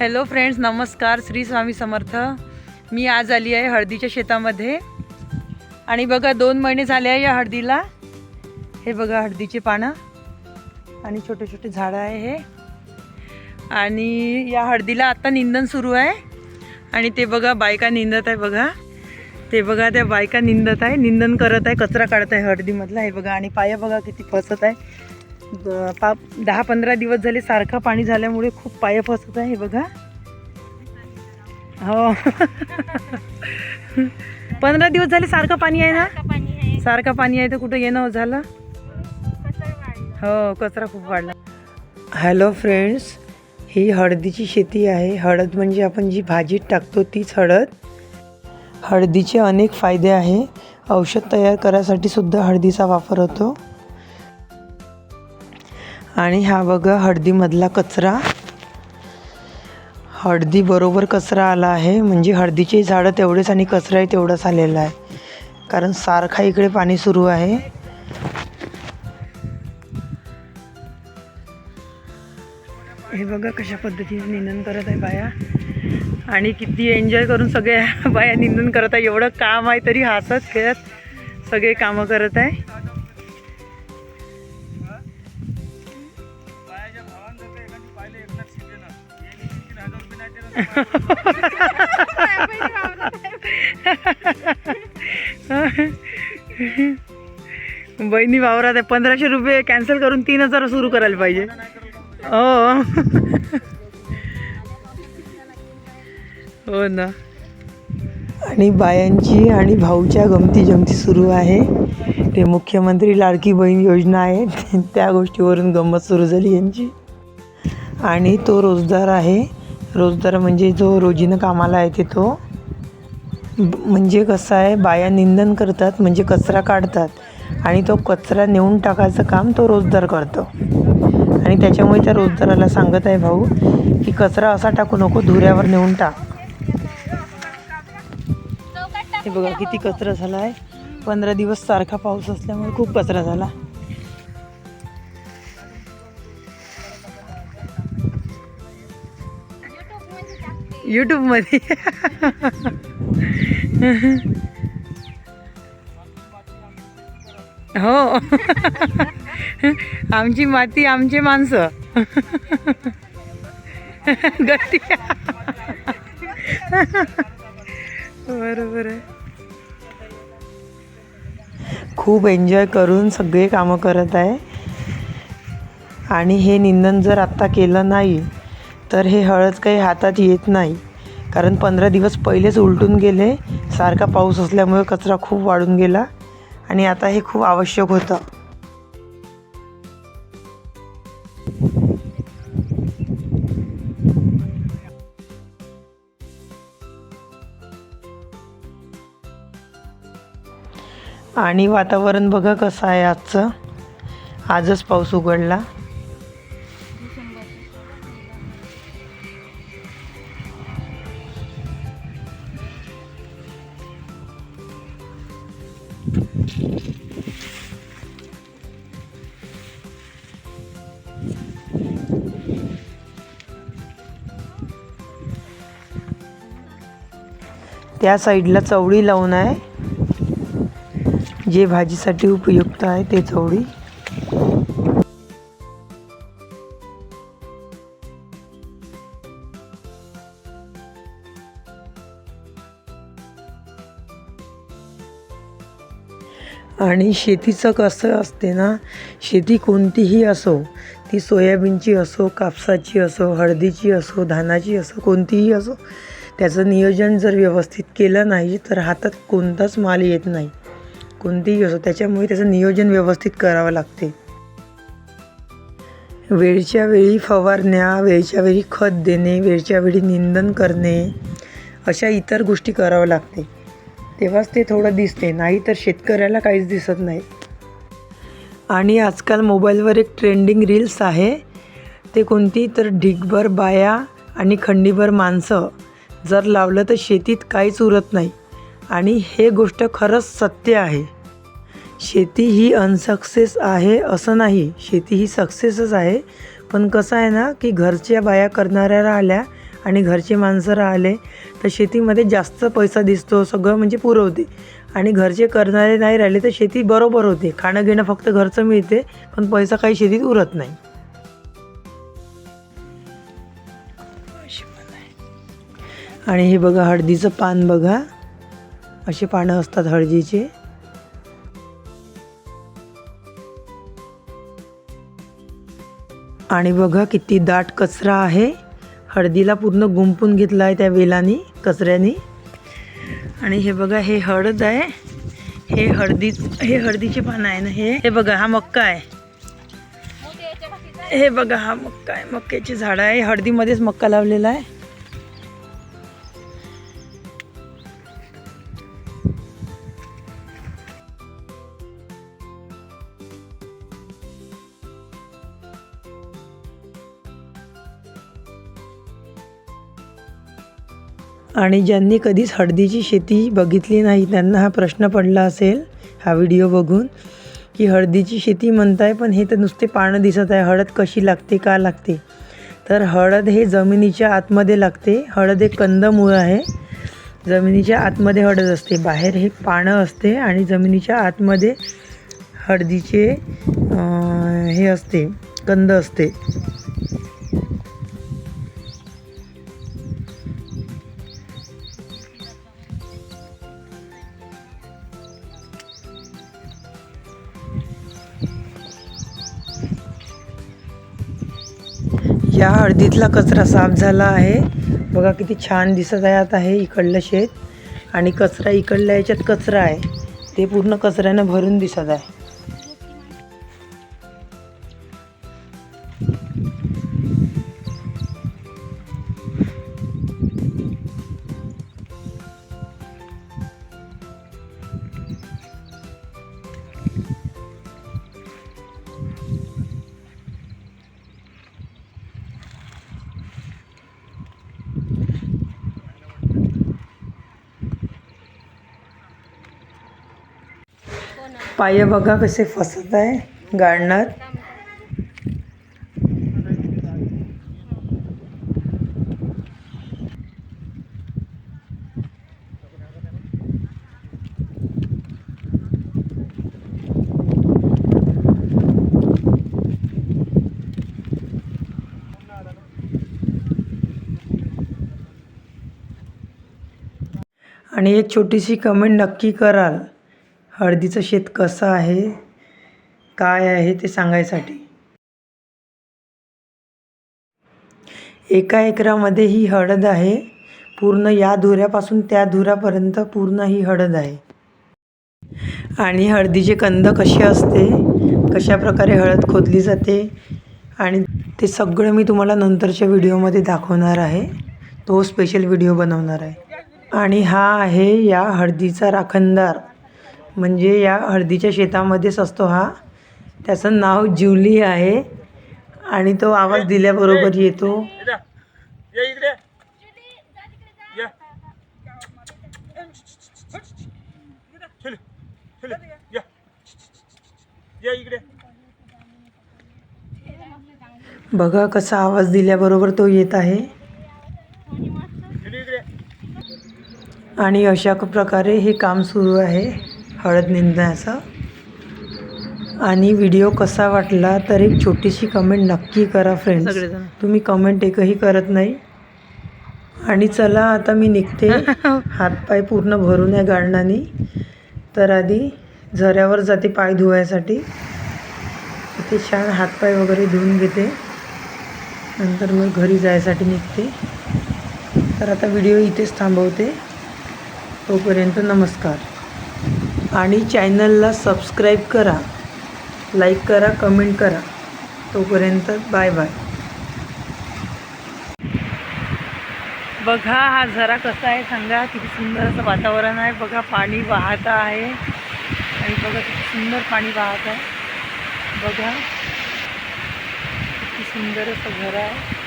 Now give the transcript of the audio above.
Hello friends नमस्कार श्री स्वामी समर्थ. मी आज आली आहे हळदीच्या शेतामध्ये. आणि बघा दोन महिने झाले आहे या हळदीला. हे बघा हळदीचे पानं. आणि छोटे छोटे झाडं आहे हे. आणि या हळदीला आत्ता निंदन सुरू आहे. आणि ते बघा बायका निंदत आहे बघा. ते बघा त्या बायका निंदत आहे निंदन करत आहे कचरा काढत आहे हळदीमधला. हे बघा आणि पाया बघा किती फसत आहे. पा दहा पंधरा दिवस झाले सारखं पाणी झाल्यामुळे खूप पाय फसत आहे हे बघा. हो. पंधरा दिवस झाले सारखं पाणी आहे ना? सारखं पाणी आहे. तर कुठं येणं झालं? हो कचरा खूप वाढला. हॅलो फ्रेंड्स ही हळदीची शेती आहे. हळद म्हणजे आपण जी भाजीत टाकतो तीच हळद. हळदीचे अनेक फायदे आहे. औषध तयार करायसाठी सुद्धा हळदीचा वापर होतो. आणि हा बघा हळदीमधला कचरा. हळदी बरोबर कचरा आला आहे. म्हणजे हळदीचे झाडं तेवढेच आणि कचराही तेवढाच आलेला आहे. कारण सारखा इकडे पाणी सुरू आहे. हे बघा कशा पद्धतीने निंदन करत आहे बाया. आणि किती एन्जॉय करून सगळ्या बाया निंदन करत आहे. एवढं काम आहे तरी हसत खेळत सगळे कामं करत आहे. बहिणी वावरात आहे. पंधराशे रुपये कॅन्सल करून तीन हजार सुरू करायला पाहिजे. हो. हो ना. आणि बायांची आणि भाऊच्या गमती जमती सुरू आहे. ते मुख्यमंत्री लाडकी बहीण योजना आहे. त्या गोष्टीवरून गंमत सुरू झाली यांची. आणि तो रोजदार आहे. रोजदार म्हणजे जो रोजीनं कामाला येते तो ब- म्हणजे कसं आहे बाया निंदन करतात म्हणजे कचरा काढतात आणि तो कचरा नेऊन टाकायचं काम तो रोजदार करतो. आणि त्याच्यामुळे त्या रोजदाराला सांगत आहे भाऊ की कचरा असा टाकू नको धुऱ्यावर नेऊन टाक. हे बघा किती कचरा झाला आहे. पंधरा दिवस सारखा पाऊस असल्यामुळे खूप कचरा झाला. यूट्यूबमध्ये हो. आमची माती आमचे माणसं. गती बरोबर आहे. खूप एन्जॉय करून सगळे कामं करत आहे. आणि हे निंदन जर आत्ता केलं नाही तर हे हळद काही हातात येत नाही. कारण पंधरा दिवस पहिलेच उलटून गेले. सारखा पाऊस असल्यामुळे कचरा खूप वाढून गेला आणि आता हे खूप आवश्यक होतं. आणि वातावरण बघा कसं आहे आजचं. आजच पाऊस उघडला. त्या साईडला चवळी लावून आहे. जे भाजीसाठी उपयुक्त आहे ते चवळी. आणि शेतीचं कसं असते ना शेती कोणतीही असो ती सोयाबीनची असो कापसाची असो हळदीची असो धानाची असो कोणतीही असो त्याचं नियोजन जर व्यवस्थित केलं नाही तर हातात कोणताच माल येत नाही. कोणतीही असो त्याच्यामुळे त्याचं नियोजन व्यवस्थित करावं लागते. वेळच्या वेळी फवारण्या वेळच्या वेळी खत देणे वेळच्या वेळी निंदन करणे अशा इतर गोष्टी करावं लागते. तेव्हाच ते थोडं दिसते नाही तर शेतकऱ्याला काहीच दिसत नाही. आणि आजकाल मोबाईलवर एक ट्रेंडिंग रील्स आहे. ते कोणती? तर ढिगभर बाया आणि खंडीभर माणसं. जर लावलं तर शेतीत काहीच उरत नाही. आणि हे गोष्ट खरंच सत्य आहे. शेती ही अनसक्सेस आहे असं नाही. शेती ही सक्सेसच आहे. पण कसं आहे ना की घरच्या बाया करणाऱ्या राहिल्या आणि घरचे माणसं राहिले तर शेतीमध्ये जास्त पैसा दिसतो. सगळं म्हणजे पुरवते आणि घरचे करणारे नाही राहिले तर शेती बरोबर होते. खाणं घेणं फक्त घरचं मिळते पण पैसा काही शेतीत उरत नाही. आणि हे बघा हळदीचं पान बघा. असे पानं असतात हळदीचे. आणि बघा किती दाट कचरा आहे. हळदीला पूर्ण गुंपून घेतला आहे त्या वेलानी कचऱ्यानी. आणि हे बघा हे हळद आहे. हे हळदी हे हळदीचे पानं आहे ना हे. हे बघा हा मक्का आहे. हे बघा हा मक्का आहे. मक्याची झाडं आहे. हळदीमध्येच मक्का लावलेला आहे. आणि ज्यांनी कधीच हळदीची शेती बघितली नाही त्यांना हा प्रश्न पडला असेल हा व्हिडिओ बघून की हळदीची शेती म्हणताय पण हे तर नुसते पानं दिसत आहे. हळद कशी लागते का लागते? तर हळद हे जमिनीच्या आतमध्ये लागते. हळद हे कंदमूळ आहे. जमिनीच्या आतमध्ये हळद असते. बाहेर हे पानं असते आणि जमिनीच्या आतमध्ये हळदीचे हे असते कंद असते. या हळदीतला कचरा साफ झाला आहे. बघा किती छान दिसत आहे आता हे इकडलं शेत. आणि कचरा इकडल्या याच्यात कचरा आहे. ते पूर्ण कचऱ्यानं भरून दिसत आहे. पाय बघा कसे फसत आहे गाळणार. आणि एक छोटीशी कमेंट नक्की कराल. हळदीचं शेत कसं आहे? काय आहे ते सांगायसाठी? एका एकरामध्ये ही हळद आहे. पूर्ण या धुऱ्यापासून त्या धुऱ्यापर्यंत पूर्ण ही हळद आहे. आणि हळदीचे कंद कसे असते? कशा प्रकारे हळद खोदली जाते? आणि ते सगळं मी तुम्हाला नंतरच्या व्हिडिओमध्ये दाखवणार आहे. तो स्पेशल व्हिडिओ बनवणार आहे. आणि हा आहे या हळदीचा राखणदार. म्हणजे या हळदीच्या शेतामध्येच असतो हा. त्याचं नाव जुली आहे आणि तो आवाज दिल्याबरोबर येतो. बघा कसा आवाज दिल्याबरोबर तो येत आहे. आणि अशा प्रकारे हे काम सुरू आहे. हळद निंदण्याचं आणि व्हिडिओ कसा वाटला तर एक छोटीशी कमेंट नक्की करा फ्रेंड्स तुम्ही कमेंट एकही करत नाही. आणि चला आता मी निघते. हातपाय पूर्ण भरून आहे गार्डनाने तर आधी झऱ्यावर जाते पाय धुवायसाठी. तिथे छान हातपाय वगैरे धुवून घेते. नंतर मग घरी जायसाठी निघते. तर आता व्हिडिओ इथेच थांबवते. तोपर्यंत नमस्कार. आणि चॅनलला सबस्क्राईब करा. लाईक करा कमेंट करा. तोपर्यंत बाय बाय. बघा हा झरा कसा आहे सांगा. किती सुंदर असं वातावरण आहे. बघा पाणी वाहत आहे. आणि बघा किती सुंदर पाणी वाहत आहे. बघा किती सुंदर असं झरा आहे.